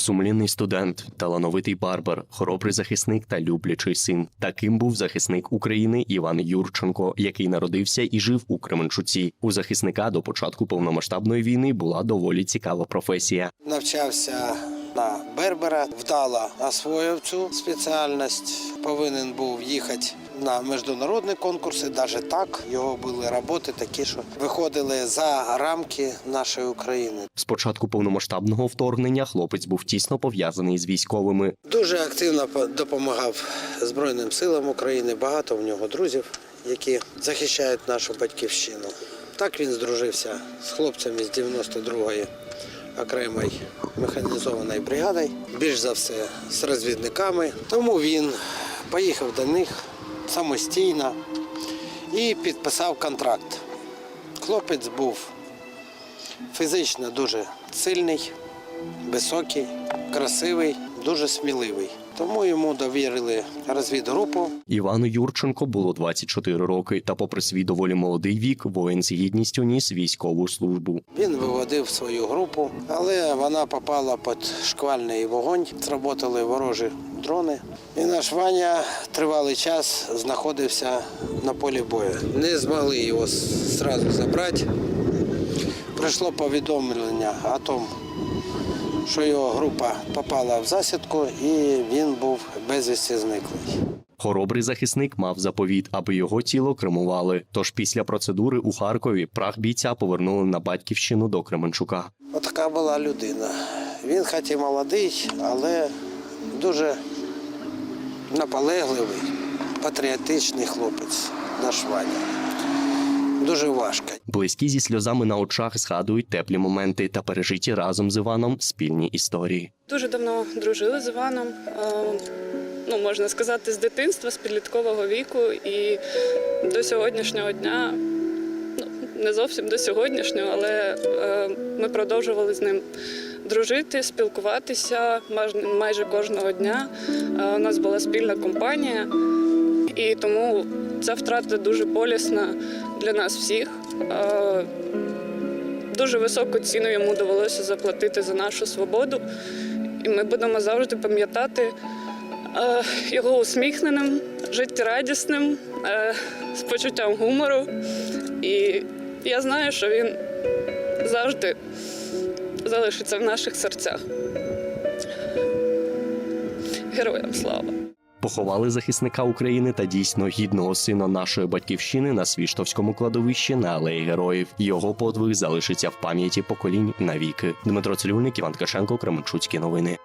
Сумлінний студент, талановитий барбар, хоробрий захисник та люблячий син. Таким був захисник України Іван Юрченко, який народився і жив у Кременчуці. У захисника до початку повномасштабної війни була доволі цікава професія. Навчався на Бербера, вдало освоїв цю спеціальність. Повинен був їхати на міжнародні конкурси. Навіть так його були роботи такі, що виходили за рамки нашої України. З початку повномасштабного вторгнення хлопець був тісно пов'язаний з військовими. Дуже активно по- допомагав Збройним силам України. Багато в нього друзів, які захищають нашу батьківщину. Так він здружився з хлопцями з 92-ї окремої механізованої бригади, більш за все з розвідниками. Тому він поїхав до них самостійно і підписав контракт. Хлопець був фізично дуже сильний, високий, красивий, дуже сміливий. Тому йому довірили розвідгрупу. Івану Юрченко було 24 роки, та, попри свій доволі молодий вік, воїн з гідністю ніс військову службу. Він виводив свою групу, але вона попала під шквальний вогонь. Зработали ворожі дрони. І наш Ваня тривалий час знаходився на полі бою. Не змогли його одразу забрати. Прийшло повідомлення о тому, що його група попала в засідку і він був безвісті зниклий. Хоробрий захисник мав заповіт, аби його тіло кремували. Тож після процедури у Харкові прах бійця повернули на батьківщину до Кременчука. Отака була людина. Він хоч і молодий, але дуже наполегливий, патріотичний хлопець наш Ваня. Дуже важко. Близькі зі сльозами на очах згадують теплі моменти та пережиті разом з Іваном спільні історії. Дуже давно дружили з Іваном. е, Ну, можна сказати, з дитинства, з підліткового віку і до сьогоднішнього дня, ну не зовсім до сьогоднішнього, але е, ми продовжували з ним дружити, спілкуватися майже, майже кожного дня. Е, У нас була спільна компанія, і тому ця втрата дуже болісна для нас всіх. Дуже високу ціну йому довелося заплатити за нашу свободу. І ми будемо завжди пам'ятати його усміхненим, життєрадісним, з почуттям гумору. І я знаю, що він завжди залишиться в наших серцях. Героям слава! Поховали захисника України та дійсно гідного сина нашої батьківщини на Свіштовському кладовищі на алеї героїв. Його подвиг залишиться в пам'яті поколінь навіки. Дмитро Цилюльник, Іван Ткаченко, Кременчуцькі новини.